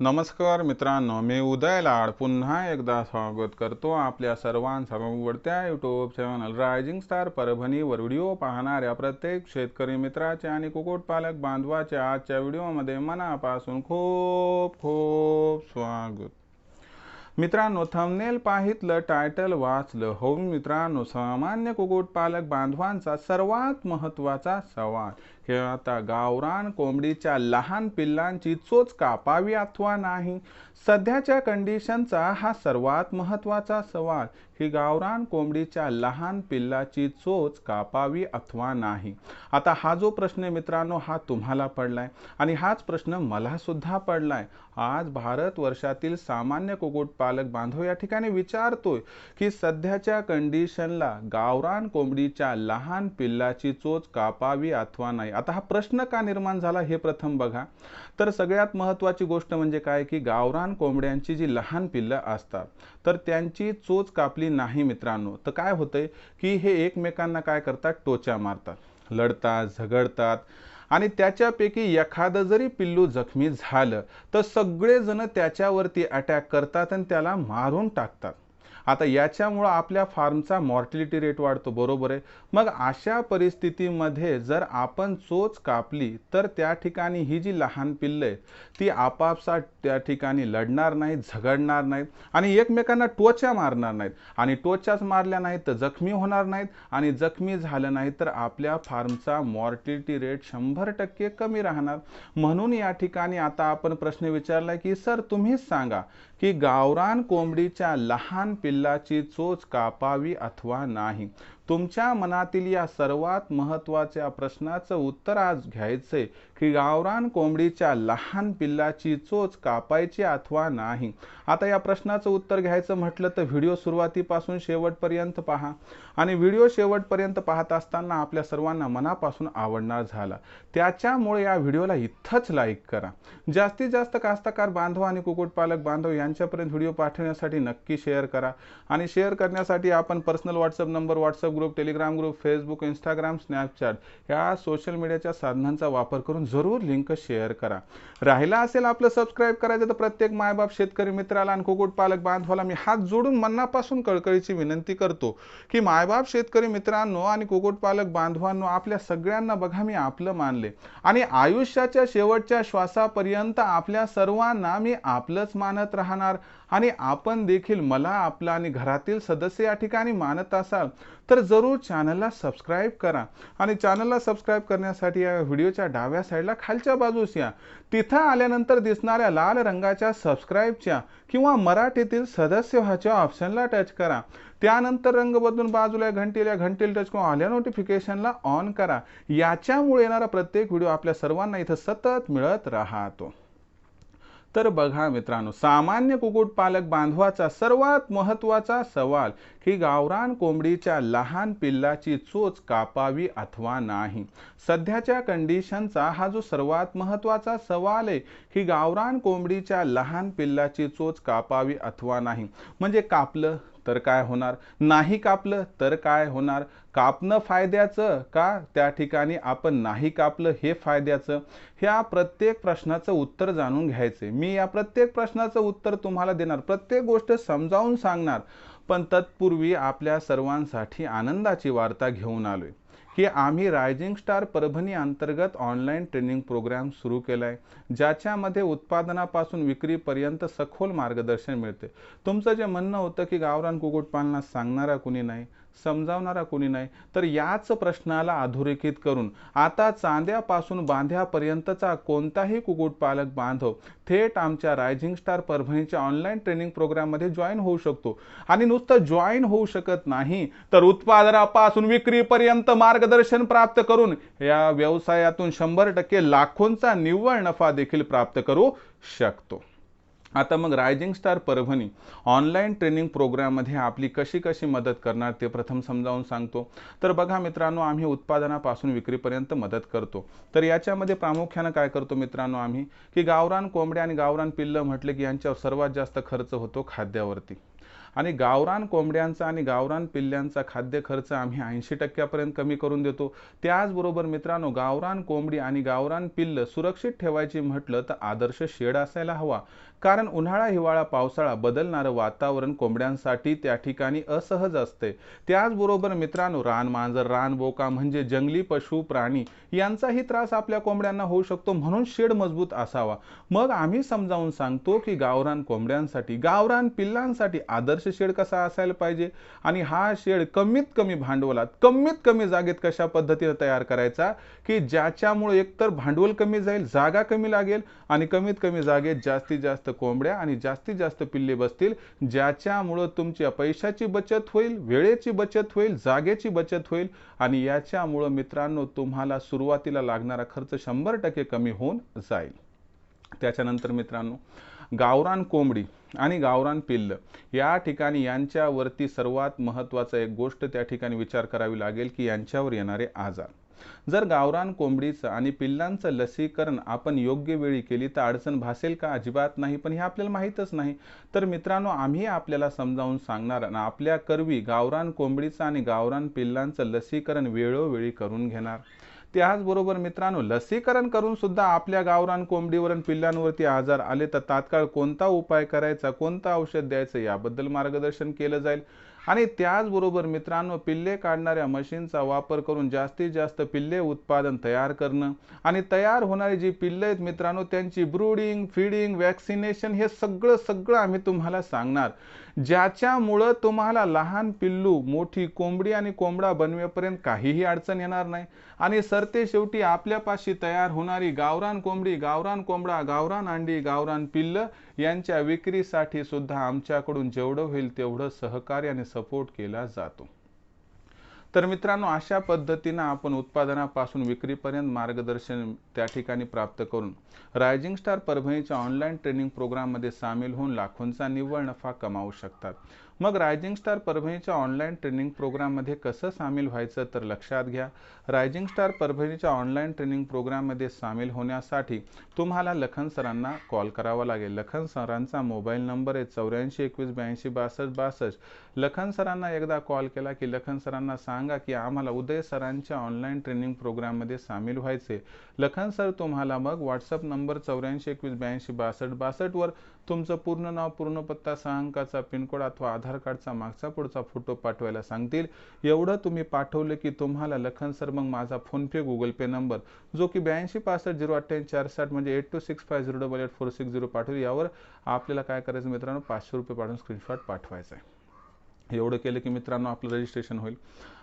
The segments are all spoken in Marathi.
नमस्कार मित्रांनो मी उदय लाड. पुन्हा एकदा स्वागत करतो आपल्या सर्वांचा आवडत्या यूट्यूब चॅनल रायझिंग स्टार परभणीवर व्हिडिओ पाहणाऱ्या प्रत्येक शेतकरी मित्राचे आणि कुक्कुटपालक बांधवाच्या आजच्या व्हिडिओमध्ये मनापासून खूप खूप स्वागत. मित्रांनो थंबनेल पाहितलं टायटल वाचलं. हो मित्रांनो सामान्य कुक्कुटपालक बांधवांचा सर्वात महत्त्वाचा सवाल. हे आता गावरान कोंबडीच्या लहान पिल्लांची चोच कापावी अथवा नाही. सध्याच्या कंडिशनचा हा सर्वात महत्त्वाचा सवाल. ही गावरान कोंबडीच्या लहान पिल्लाची चोच कापावी अथवा नाही? आता हा जो प्रश्न मित्रांनो हा तुम्हाला पडलाय. आणि हाच प्रश्न मला सुद्धा पडलाय. आज भारत वर्षातील सामान्य कुक्कुटपालक बांधव या ठिकाणी विचारतोय की सध्याच्या कंडिशनला गावरान कोंबडीच्या लहान पिल्लाची चोच कापावी अथवा नाही? आता हा प्रश्न का निर्माण झाला हे प्रथम बघा. तर सगळ्यात महत्त्वाची गोष्ट म्हणजे काय की गावरान कोंबड्यांची जी लहान पिल्लं असतात तर त्यांची चोच कापली नाही मित्रांनो. तर काय होतंय की हे एकमेकांना काय करतात? टोच्या मारतात लढतात झगडतात आणि त्याच्यापैकी एखादं जरी पिल्लू जखमी झालं तर सगळेजण त्याच्यावरती अटॅक करतात आणि त्याला मारून टाकतात. आता याच्यामुळं आपल्या फार्मचा मॉर्टिलिटी रेट वाढतो बरोबर आहे. मग अशा परिस्थितीमध्ये जर आपण चोच कापली तर त्या ठिकाणी ही जी लहान पिल्लं आहेत ती आपापसात त्या ठिकाणी लढणार नाहीत झगडणार नाहीत आणि एकमेकांना टोच्या मारणार नाहीत. आणि टोच्याच मारल्या नाहीत तर जखमी होणार नाहीत आणि जखमी झालं नाही तर आपल्या फार्मचा मॉर्टिलिटी रेट शंभर टक्के कमी राहणार. म्हणून या ठिकाणी आता आपण प्रश्न विचारला की सर तुम्हीच सांगा की गावरान कोंबडीच्या लहान पिल्लाची चोच कापावी अथवा नाही. तुमच्या मनातील या सर्वात महत्त्वाच्या प्रश्नाचं उत्तर आज घ्यायचंय की गावरान कोंबडीच्या लहान पिल्लाची चोच कापायची अथवा नाही. आता या प्रश्नाचं उत्तर घ्यायचं म्हटलं तर व्हिडिओ सुरुवातीपासून शेवटपर्यंत पहा. आणि व्हिडिओ शेवटपर्यंत पाहत असताना आपल्या सर्वांना मनापासून आवडणार झाला. त्याच्यामुळे या व्हिडिओला इथंच लाईक करा. जास्तीत जास्त कास्तकार बांधव आणि कुक्कुटपालक बांधव यांच्यापर्यंत व्हिडिओ पाठवण्यासाठी नक्की शेअर करा. आणि शेअर करण्यासाठी आपण personal WhatsApp number WhatsApp group Telegram group Facebook Instagram Snapchat या सोशल मीडियाच्या साधनांचा वापर करून जरूर लिंक शेअर करा. राहिला असेल आपलं सबस्क्राईब करायचं तर प्रत्येक मायबाप शेतकरी मित्राला आणि कुक्कुटपालक बांधवाला मी हात जोडून मनापासून कळकळीची विनंती करतो की मायबाप शेतकरी मित्रांनो आणि कुक्कुटपालक बांधवांनो आपल्या सगळ्यांना बघा मी आपलं मानले. आणि आयुष्याच्या शेवटच्या श्वासापर्यंत आपल्या सर्वांना मी आपलंच मानत राहणार. आणि आपण देखील मला आपला आणि घरातील सदस्य या ठिकाणी मानत असाल तर जरूर चॅनलला सबस्क्राईब करा. आणि चॅनलला सबस्क्राईब करण्यासाठी या व्हिडिओच्या डाव्या साईडला खालच्या बाजूस या. तिथं आल्यानंतर दिसणाऱ्या लाल रंगाच्या सबस्क्राईबच्या किंवा मराठीतील सदस्य व्हाच्या ऑप्शनला टच करा. त्यानंतर रंग बदलून बाजूला घंटीला घंटील टच करून आल्या नोटिफिकेशनला ऑन करा. याच्यामुळे येणारा प्रत्येक व्हिडिओ आपल्या सर्वांना इथं सतत मिळत राहतो. तर बघा मित्रांनो सामान्य कुक्कुटपालक बांधवाचा सर्वात महत्त्वाचा सवाल की गावरान कोंबडीच्या लहान पिल्लाची चोच कापावी अथवा नाही? सध्याच्या कंडिशनचा हा जो सर्वात महत्त्वाचा सवाल आहे की गावरान कोंबडीच्या लहान पिल्लाची चोच कापावी अथवा नाही? म्हणजे कापलं तर काय होणार? नाही कापलं तर काय होणार? कापणं फायद्याचं का? त्या ठिकाणी आपण नाही कापलं हे फायद्याचं? ह्या प्रत्येक प्रश्नाचं उत्तर जाणून घ्यायचे. मी या प्रत्येक प्रश्नाचं उत्तर तुम्हाला देणार प्रत्येक गोष्ट समजावून सांगणार. पण तत्पूर्वी आपल्या सर्वांसाठी आनंदाची वार्ता घेऊन आलोय. की आम्ही रायझिंग स्टार परभणी अंतर्गत ऑनलाईन ट्रेनिंग प्रोग्राम सुरू केला आहे ज्याच्यामध्ये उत्पादनापासून विक्रीपर्यंत सखोल मार्गदर्शन मिळते. तुमचं जे म्हणणं होतं की गावरान कुक्कुटपालनात सांगणारा कुणी नाही समजावणारा कोणी नाही. तर याच प्रश्नाला अधोरेखित करून आता चांद्यापासून बांध्यापर्यंतचा कोणताही कुक्कुटपालक बांधव थेट आमच्या रायझिंग स्टार परभणीच्या ऑनलाईन ट्रेनिंग प्रोग्राममध्ये जॉईन होऊ शकतो. आणि नुसतं जॉईन होऊ शकत नाही तर उत्पादनापासून विक्रीपर्यंत मार्गदर्शन प्राप्त करून या व्यवसायातून शंभर टक्के लाखोंचा निव्वळ नफा देखील प्राप्त करू शकतो. आता मग rising star Parbhani online training प्रोग्राममध्ये आपली कशी कशी मदत करणार ते प्रथम समजावून सांगतो. तर बघा मित्रांनो आम्ही उत्पादनापासून विक्रीपर्यंत मदत करतो. तर याच्यामध्ये प्रामुख्यानं काय करतो मित्रांनो आम्ही की गावरान कोंबड्या आणि गावरान पिल्लं म्हटले की यांच्यावर सर्वात जास्त खर्च होतो खाद्यावरती. आणि गावरान कोंबड्यांचा आणि गावरान पिल्ल्यांचा खाद्य खर्च आम्ही ऐंशी टक्क्यापर्यंत कमी करून देतो. त्याचबरोबर मित्रांनो गावरान कोंबडी आणि गावरान पिल्ल सुरक्षित ठेवायची म्हटलं तर आदर्श शेड असायला हवा. कारण उन्हाळा हिवाळा पावसाळा बदलणारं वातावरण कोंबड्यांसाठी त्या ठिकाणी असहज असते. त्याचबरोबर मित्रांनो रान मांजर रान बोका म्हणजे जंगली पशु प्राणी यांचाही त्रास आपल्या कोंबड्यांना होऊ शकतो म्हणून शेड मजबूत असावा. मग आम्ही समजावून सांगतो की गावरान कोंबड्यांसाठी गावरान पिल्लांसाठी आदर्श शेड कसा असायला पाहिजे? आणि हा शेड कमीत कमी भांडवलात कमीत कमी जागेत कशा पद्धतीने तयार करायचा? की ज्याच्यामुळे एकतर भांडवल कमी जाईल जागा कमी लागेल आणि कमीत कमी जागेत जास्तीत जास्त कोंबड्या आणि जास्तीत जास्त पिल्ले बसतील ज्याच्यामुळं तुमच्या पैशाची बचत होईल वेळेची बचत होईल जागेची बचत होईल आणि याच्यामुळं मित्रांनो तुम्हाला सुरुवातीला लागणारा खर्च शंभर टक्के कमी होऊन जाईल. त्याच्यानंतर मित्रांनो गावरान कोंबडी आणि गावरान पिल्ल या ठिकाणी यांच्यावरती सर्वात महत्त्वाचा एक गोष्ट त्या ठिकाणी विचार करावी लागेल की यांच्यावर येणारे आजार. जर गावरान कोंबडीचं आणि पिल्लांचं लसीकरण आपण योग्य वेळी केली तर अडचण भासेल का? अजिबात नाही. पण हे आपल्याला माहीतच नाही. तर मित्रांनो आम्ही आपल्याला समजावून सांगणार आणि आपल्या करवी गावरान कोंबडीचं आणि गावरान पिल्लांचं लसीकरण वेळोवेळी करून घेणार. त्याचबरोबर मित्रांनो लसीकरण करून सुद्धा आपल्या गावरान कोंबडीवरून पिल्लांवरती आजार आले तर तात्काळ कोणता उपाय करायचा कोणतं औषध द्यायचं याबद्दल मार्गदर्शन केलं जाईल. आणि त्याचबरोबर मित्रांनो पिल्ले काढणाऱ्या मशीनचा वापर करून जास्तीत जास्त पिल्ले उत्पादन तयार करणं आणि तयार होणारी जी पिल्ले आहेत मित्रांनो त्यांची ब्रूडिंग फीडिंग वॅक्सिनेशन हे सगळं सगळं आम्ही तुम्हाला सांगणार. ज्याच्यामुळं तुम्हाला लहान पिल्लू मोठी कोंबडी आणि कोंबडा बनवेपर्यंत काहीही अडचण येणार नाही. आणि सरते शेवटी आपल्यापाशी तयार होणारी गावरान कोंबडी गावरान कोंबडा गावरान अंडी गावरान पिल्ल यांच्या विक्रीसाठी सुद्धा आमच्याकडून जेवढं होईल तेवढं सहकार्य आणि सपोर्ट केला जातो. तर मित्रांनो अशा पद्धतीनं आपण उत्पादनापासून विक्रीपर्यंत मार्गदर्शन त्या ठिकाणी प्राप्त करून रायझिंग स्टार परभणीच्या ऑनलाईन ट्रेनिंग प्रोग्राममध्ये सामील होऊन लाखोंचा निव्वळ नफा कमावू शकतात. मग रायझिंग स्टार परभणीच्या ऑनलाईन ट्रेनिंग प्रोग्राममध्ये कसं सामील व्हायचं तर लक्षात घ्या. रायझिंग स्टार परभणीच्या ऑनलाईन ट्रेनिंग प्रोग्राममध्ये सामील होण्यासाठी तुम्हाला लखन सरांना कॉल करावा लागेल. लखन सरांचा मोबाईल नंबर आहे चौऱ्याऐंशी एकवीस ब्याऐंशी बासष्ट बासष्ट. लखन सरांना एकदा कॉल केला की लखन सरांना सांगा की आम्हाला उदय सरांच्या ऑनलाईन ट्रेनिंग प्रोग्राममध्ये सामील व्हायचे लखन सर तुम्हाला मग व्हॉट्सअप नंबर चौऱ्याऐंशी एकवीस ब्याऐंशी बासष्ट बासष्टवर तुमचं पूर्ण नाव पूर्ण पत्ता सहा अंकाचा पिनकोड अथवा आधार आधार कार्डचा मागचा पुढचा फोटो पाठवायला सांगतील. एवढं तुम्ही पाठवलं की तुम्हाला लखन सर मग माझा फोनपे गुगल पे नंबर जो की ब्याऐंशी पासष्ट झिरो अठ्ठ्याऐंशी चार साठ म्हणजे eight two six five zero double eight four six zero पाठवू यावर आपल्याला काय करायचं मित्रांनो? पाचशे रुपये पाठवून स्क्रीनशॉट पाठवायचा आहे एवढं केलं की मित्रांनो आपलं रजिस्ट्रेशन होईल.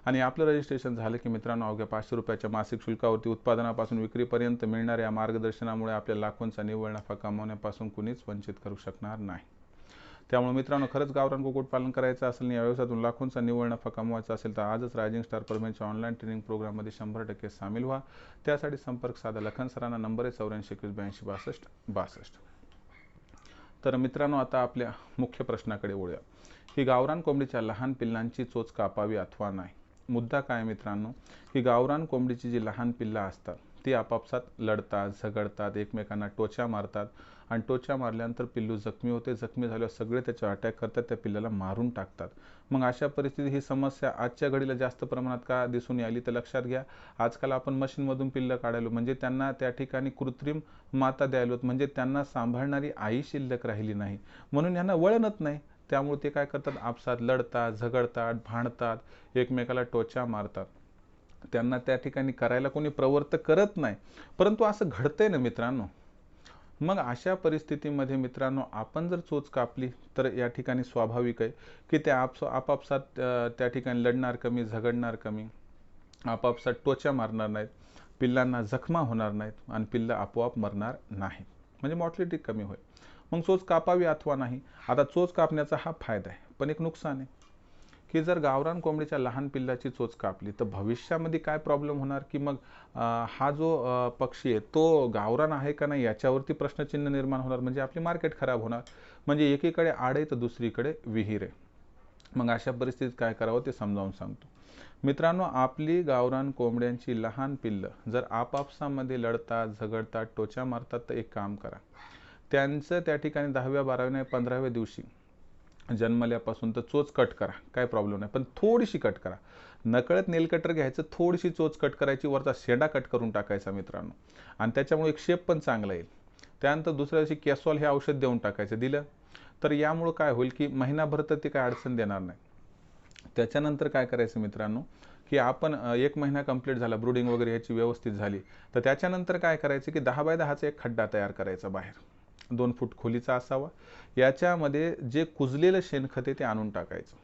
आणि आपलं रजिस्ट्रेशन झालं की मित्रांनो अवघ्या पाचशे रुपयाच्या मासिक शुल्कावरती उत्पादनापासून विक्रीपर्यंत मिळणाऱ्या मार्गदर्शनामुळे आपल्या लाखोंचा निव्वळ नफा कमावण्यापासून कुणीच वंचित करू शकणार नाही. त्यामुळे मित्रांनो खरंच गावरान कुक्कुटपालन करायचं असेल आणि या व्यवसायातून लाखोंचा निव्वळ नफा कमवायचा असेल तर आजच रायझिंग स्टार परमेंटच्या ऑनलाईन ट्रेनिंग प्रोग्राममध्ये शंभर टक्के सामील व्हा. त्यासाठी संपर्क साधा. लखन सरांना नंबर आहे चौऱ्याऐंशी एकवीस ब्याऐंशी बासष्ट बासष्ट. तर मित्रांनो आता आपल्या मुख्य प्रश्नाकडे वळूया. की गावरान कोंबडीच्या लहान पिल्लांची चोच कापावी अथवा नाही? मुद्दा काय मित्रांनो? की गावरान कोंबडीची जी लहान पिल्लं असतात ती आपापसात लढतात झगडतात एकमेकांना टोचा मारतात आणि टोचा मारल्यानंतर पिल्लू जखमी होते. जखमी झाल्यावर सगळे त्याच्यावर अटॅक करतात त्या पिल्लाला मारून टाकतात. मग अशा परिस्थितीत ही समस्या आजच्या घडीला जास्त प्रमाणात का दिसून यायली तर लक्षात घ्या. आजकाल आपण मशीनमधून पिल्लं काढायलो म्हणजे त्यांना त्या ठिकाणी कृत्रिम माता द्यायलो म्हणजे त्यांना सांभाळणारी आई शिल्लक राहिली नाही. म्हणून यांना वळणच नाही. त्यामुळे ते काय करतात? आपसात लढतात झगडतात भांडतात एकमेकाला टोचा मारतात. त्यांना त्या ठिकाणी करायला कोणी प्रवर्त करत नाही. परंतु असं घडतंय ना मित्रांनो. मग अशा परिस्थितीमध्ये मित्रांनो आपण जर चोच कापली तर या ठिकाणी स्वाभाविक आहे की ते आप आपापसात त्या ठिकाणी लढणार कमी झगडणार कमी. आपापसात टोचा मारणार नाहीत. पिल्लांना जखमा होणार नाहीत आणि पिल्लं आपोआप मरणार नाहीत म्हणजे मॉर्टिलिटी कमी होईल. मग चोच कापावी अथवा नाही? आता चोच कापण्याचा हा फायदा आहे पण एक नुकसान आहे. की जर गावरान कोंबडीच्या लहान पिल्लाची चोच कापली तर भविष्यामध्ये काय प्रॉब्लेम होणार? की मग हा जो पक्षी आहे तो गावरान आहे का नाही याच्यावरती प्रश्नचिन्ह निर्माण होणार? म्हणजे आपली मार्केट खराब होणार. म्हणजे एकीकडे आड आहे तर दुसरीकडे विहीर आहे. मग अशा परिस्थितीत काय करावं ते समजावून सांगतो. मित्रांनो आपली गावरान कोंबड्यांची लहान पिल्लं जर आपापसामध्ये लढतात झगडतात टोचा मारतात तर एक काम करा. त्यांचं त्या ठिकाणी दहाव्या बाराव्या पंधराव्या दिवशी जन्मल्यापासून तर चोच कट करा काय प्रॉब्लेम नाही. पण थोडीशी कट करा. नकळत नेल कटर घ्यायचं थोडीशी चोच कट करायची वरचा शेडा कट करून टाकायचा मित्रांनो. आणि त्याच्यामुळे एक शेप पण चांगला येईल. त्यानंतर दुसऱ्या दिवशी कॅसॉल हे औषध देऊन टाकायचं दिलं. तर यामुळं काय होईल की महिनाभर तर ते काय अडचण देणार नाही. त्याच्यानंतर काय करायचं मित्रांनो की आपण एक महिना कंप्लीट झाला ब्रुडिंग वगैरे याची व्यवस्थित झाली तर त्याच्यानंतर काय करायचं की दहा बाय दहाचा एक खड्डा तयार करायचा बाहेर. दोन फूट खोलीचा असावा. याच्यामध्ये जे कुजलेलं शेणखत आहे ते आणून टाकायचं.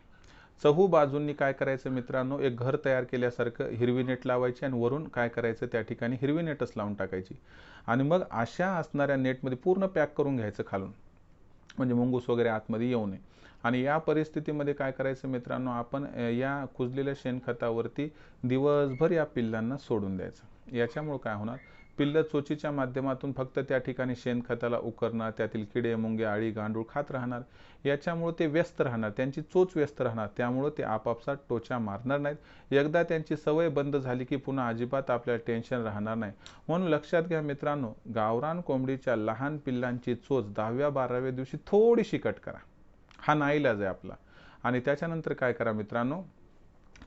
चहू बाजूंनी काय करायचं मित्रांनो? एक घर तयार केल्यासारखं हिरवी नेट लावायची आणि वरून काय करायचं? त्या ठिकाणी हिरवी नेटच लावून टाकायची. आणि मग अशा असणाऱ्या नेटमध्ये पूर्ण पॅक करून घ्यायचं खालून. म्हणजे मुंगूस वगैरे आतमध्ये येऊ नये. आणि या परिस्थितीमध्ये काय करायचं मित्रांनो? आपण या कुजलेल्या शेणखतावरती दिवसभर या पिल्लांना सोडून द्यायचं. याच्यामुळं काय होणार? पिल्ल चोचीच्या माध्यमातून फक्त त्या ठिकाणी शेणखताला उकरणार त्यातील किडे मुंगे आळी गांडूळ खात राहणार. याच्यामुळं ते व्यस्त राहणार त्यांची चोच व्यस्त राहणार. त्यामुळं ते आपापसात टोचा मारणार नाहीत. एकदा त्यांची सवय बंद झाली की पुन्हा अजिबात आपल्याला टेन्शन राहणार नाही. म्हणून लक्षात घ्या मित्रांनो गावरान कोंबडीच्या लहान पिल्लांची चोच दहाव्या बाराव्या दिवशी थोडीशी कट करा. हा नाईलाज आहे आपला. आणि त्याच्यानंतर काय करा मित्रांनो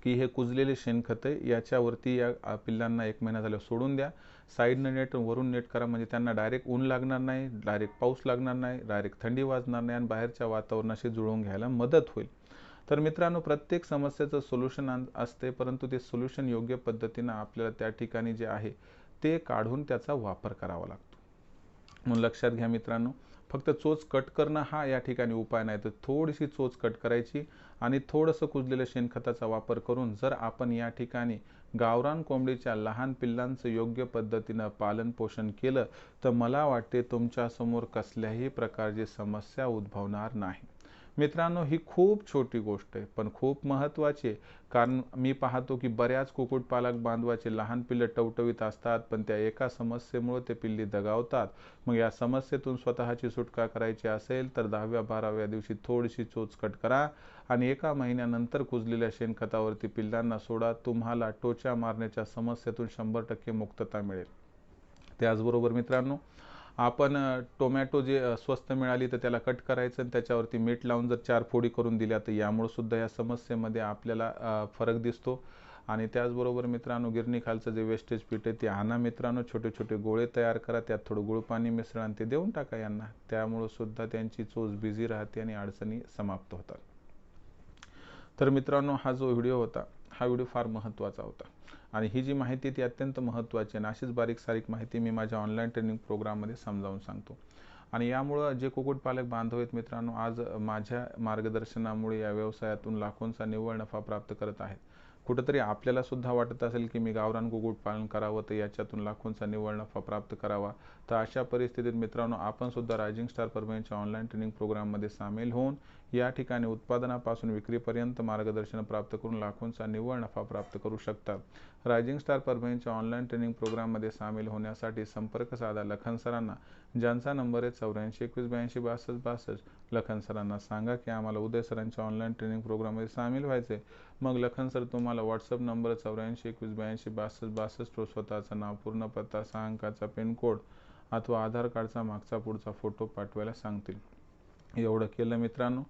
की हे कुजलेले शेणखत आहे याच्यावरती या पिल्लांना एक महिना झाल्यावर सोडून द्या. साईडनं नेट वरून नेट करा. म्हणजे त्यांना डायरेक्ट ऊन लागणार नाही डायरेक्ट पाऊस लागणार नाही डायरेक्ट थंडी वाजणार नाही आणि बाहेरच्या वातावरणाशी जुळवून घ्यायला मदत होईल. तर मित्रांनो प्रत्येक समस्येचं सोल्युशन असते परंतु ते सोल्युशन योग्य पद्धतीनं आपल्याला त्या ठिकाणी जे आहे ते काढून त्याचा वापर करावा लागतो. म्हणून लक्षात घ्या मित्रांनो फक्त चोच कट करणं हा या ठिकाणी उपाय नाही. तर थोडीशी चोच कट करायची आणि थोडंसं कुजलेलं शेणखताचा वापर करून जर आपण या ठिकाणी गावरान कोंबडीच्या लहान पिल्लांचं योग्य पद्धतीनं पालनपोषण केलं तर मला वाटते तुमच्यासमोर कसल्याही प्रकारची समस्या उद्भवणार नाही. मित्रांनो ही खूप छोटी गोष्ट आहे पण खूप महत्त्वाची आहे. कारण मी पाहतो की बऱ्याच कुक्कुटपालक बांधवाचे लहान पिल्लं टवटवीत असतात पण त्या एका समस्येमुळे ते पिल्ली दगावतात. मग या समस्येतून स्वतःची सुटका करायची असेल तर दहाव्या बाराव्या दिवशी थोडीशी चोचकट करा आणि एका महिन्यानंतर कुजलेल्या शेणखतावरती पिल्लांना सोडा. तुम्हाला टोचा मारण्याच्या समस्येतून शंभर टक्के मुक्तता मिळेल. त्याचबरोबर मित्रांनो आपण टोमॅटो जे स्वस्त मिळाली तर त्याला कट करायचं आणि त्याच्यावरती मीठ लावून जर चार फोडी करून दिल्या तर यामुळं सुद्धा या समस्येमध्ये आपल्याला फरक दिसतो. आणि त्याचबरोबर मित्रांनो गिरणी खालचं जे वेस्टेज पीठ आहे ते आणा मित्रांनो छोटे छोटे गोळे तयार करा त्यात थोडं गुळ पाणी मिश्रण ते देऊन टाका यांना. त्यामुळं सुद्धा त्यांची चोच बिझी राहते आणि अडचणी समाप्त होतात. तर मित्रांनो हा जो व्हिडिओ होता हा व्हिडिओ फार महत्त्वाचा होता. आणि ही जी माहिती ती अत्यंत महत्त्वाची आणि अशीच बारीक सारीक माहिती मी माझ्या ऑनलाईन ट्रेनिंग प्रोग्राममध्ये समजावून सांगतो. आणि यामुळं जे कुक्कुटपालक बांधव आहेत मित्रांनो आज माझ्या मार्गदर्शनामुळे या व्यवसायातून लाखोंचा निव्वळ नफा प्राप्त करत आहेत. कुठंतरी आपल्याला सुद्धा वाटत असेल की मी गावरान कुक्कुटपालन करावं तर याच्यातून लाखोंचा निव्वळ नफा प्राप्त करावा. तर अशा परिस्थितीत मित्रांनो आपण सुद्धा रायझिंग स्टार परभणीच्या ऑनलाईन ट्रेनिंग प्रोग्राममध्ये सामील होऊन या ठिकाणी उत्पादनापासून विक्रीपर्यंत मार्गदर्शन प्राप्त करून लाखोंचा निव्वळ नफा प्राप्त करू शकतात रायझिंग स्टार परभणीच्या ऑनलाईन ट्रेनिंग प्रोग्राममध्ये सामील होण्यासाठी संपर्क साधा लखन सरांना. ज्यांचा नंबर आहे चौऱ्याऐंशी एकवीस ब्याऐंशी बासष्ट बासष्ट. लखन सरांना सांगा की आम्हाला उदय सरांच्या ऑनलाईन ट्रेनिंग प्रोग्राममध्ये सामील व्हायचे मग लखन सर तुम्हाला व्हॉट्सअप नंबर चौऱ्याऐंशी एकवीस ब्याऐंशी बासष्ट बासष्ट स्वतःचं नाव पूर्ण पत्ता सहा अंकाचा पिनकोड अथवा आधार कार्डचा मागचा पुढचा फोटो पाठवायला सांगतील. एवढं केलं मित्रांनो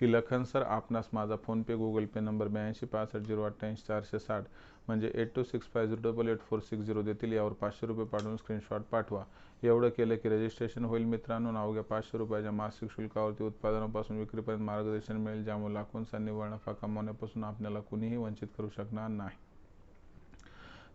की लखन सर आपणास माझा फोनपे गुगल पे नंबर ब्याऐंशी पासष्ट झिरो अठ्ठ्याऐंशी चारशे साठ म्हणजे eight two six five zero double eight four six zero देतील. यावर पाचशे रुपये पाठवून स्क्रीनशॉट पाठवा. एवढं केलं की रजिस्ट्रेशन होईल मित्रांनो. अवघ्या पाचशे रुपयाच्या मासिक शुल्कावरती उत्पादनापासून विक्रीपर्यंत मार्गदर्शन मिळेल ज्यामुळे लाखोंचा निव्वळ नफा कमावण्यापासून आपल्याला कुणीही वंचित करू शकणार नाही.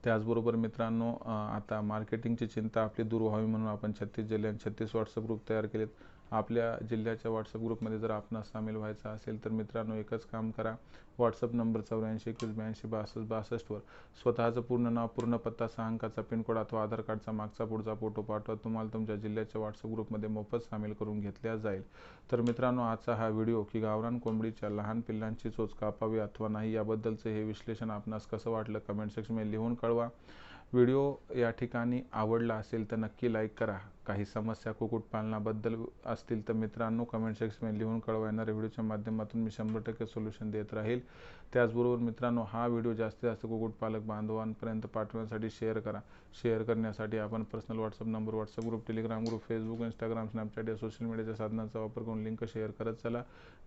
त्याचबरोबर मित्रांनो आता मार्केटिंगची चिंता आपली दूर व्हावी म्हणून आपण छत्तीस जिल्ह्यात छत्तीस व्हॉट्सअप ग्रुप तयार केलेत. आपल्या जिल्ह्याच्या व्हॉट्सअप ग्रुपमध्ये जर आपणास सामील व्हायचा असेल तर मित्रांनो एकच काम करा. व्हॉट्सअप नंबर चौऱ्याऐंशी एकवीस ब्याऐंशी बासष्ट बासष्टवर स्वतःचं पूर्ण नाव पूर्ण पत्ता सहा अंकाचा पिनकोड अथवा आधार कार्डचा मागचा पुढचा फोटो पाठवा. तुम्हाला तुमच्या जिल्ह्याच्या व्हॉट्सअप ग्रुपमध्ये मोफत सामील करून घेतल्या जाईल. तर मित्रांनो आजचा हा व्हिडिओ की गावरान कोंबडीच्या लहान पिल्लांची चोच कापावी अथवा नाही याबद्दलचं हे विश्लेषण आपणास कसं वाटलं कमेंट सेक्शनमध्ये लिहून कळवा. व्हिडिओ या ठिकाणी आवडला असेल तर नक्की लाईक करा. काही समस्या कुक्कुटपालनाबद्दल असतील तर मित्रांनो कमेंट सेक्शनमध्ये लिहून कळवा. येणाऱ्या व्हिडिओच्या माध्यमातून मी शंभर टक्के सोल्युशन देत राहील. त्याचबरोबर मित्रांनो हा व्हिडिओ जास्तीत जास्त कुक्कुटपालक बांधवांपर्यंत पाठवण्यासाठी शेअर करा. शेअर करण्यासाठी आपण personal WhatsApp number WhatsApp group Telegram group Facebook Instagram Snapchat या सोशल मीडियाच्या साधनांचा वापर करून लिंक शेअर करत चला.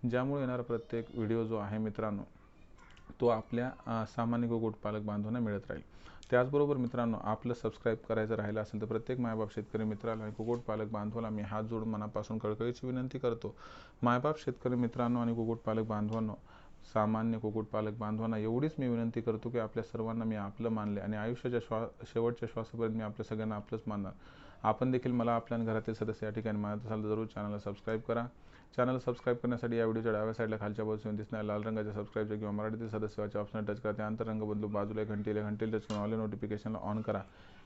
ज्यामुळे येणारा प्रत्येक व्हिडिओ जो आहे मित्रांनो तो आपल्या सामान्य कुक्कुटपालक बांधवांना मिळत राहील. त्याचबरोबर मित्रांनो आपलं सबस्क्राईब करायचं राहिलं असेल तर प्रत्येक मायबाप शेतकरी मित्राला आणि कुक्कुटपालक बांधवाला मी हात जोडून मनापासून कळकळीची विनंती करतो. मायबाप शेतकरी मित्रांनो आणि कुक्कुटपालक बांधवांनो सामान्य कुक्कुटपालक बांधवांना एवढीच मी विनंती करतो की आपल्या सर्वांना मी आपलं मानले आणि आयुष्याच्या श्वा शेवटच्या श्वासापर्यंत मी आपल्या सगळ्यांना आपलंच मानणार. आपण देखील मला आपल्या घरातील सदस्य या ठिकाणी मानत असाल तर जरूर चॅनलला सबस्क्राईब करा. चॅनल सबस्क्राईब करण्यासाठी या व्हिडिओच्या डाव्या साईडला खालच्या बाजूने दिसणाऱ्या लाल रंगाच्या सबस्क्राईबच्या किंवा मराठीतील सदस्याच्या ऑप्शन टच करा. त्यानंतर रंग बदलू बाजूला घंटीला घंटीला टच करून ऑल नोटिफिकेशनला ऑन करा.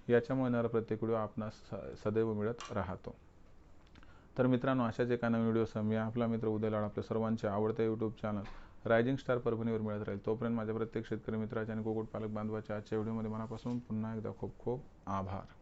याच्यामुळे येणारा प्रत्येक व्हिडिओ आपणास सदैव मिळत राहतो. तर मित्रांनो अशाच एका नवीन व्हिडिओसह मी आपला मित्र उदय लाड आपल्या सर्वांचे आवडते यूट्यूब चॅनल रायझिंग स्टार परभणीवर मिळत राहील. तोपर्यंत माझ्या प्रत्येक शेतकरी मित्राच्या आणि कुकुटपालक बांधवाच्या आजच्या व्हिडिओमध्ये मनापासून पुन्हा एकदा खूप खूप आभार.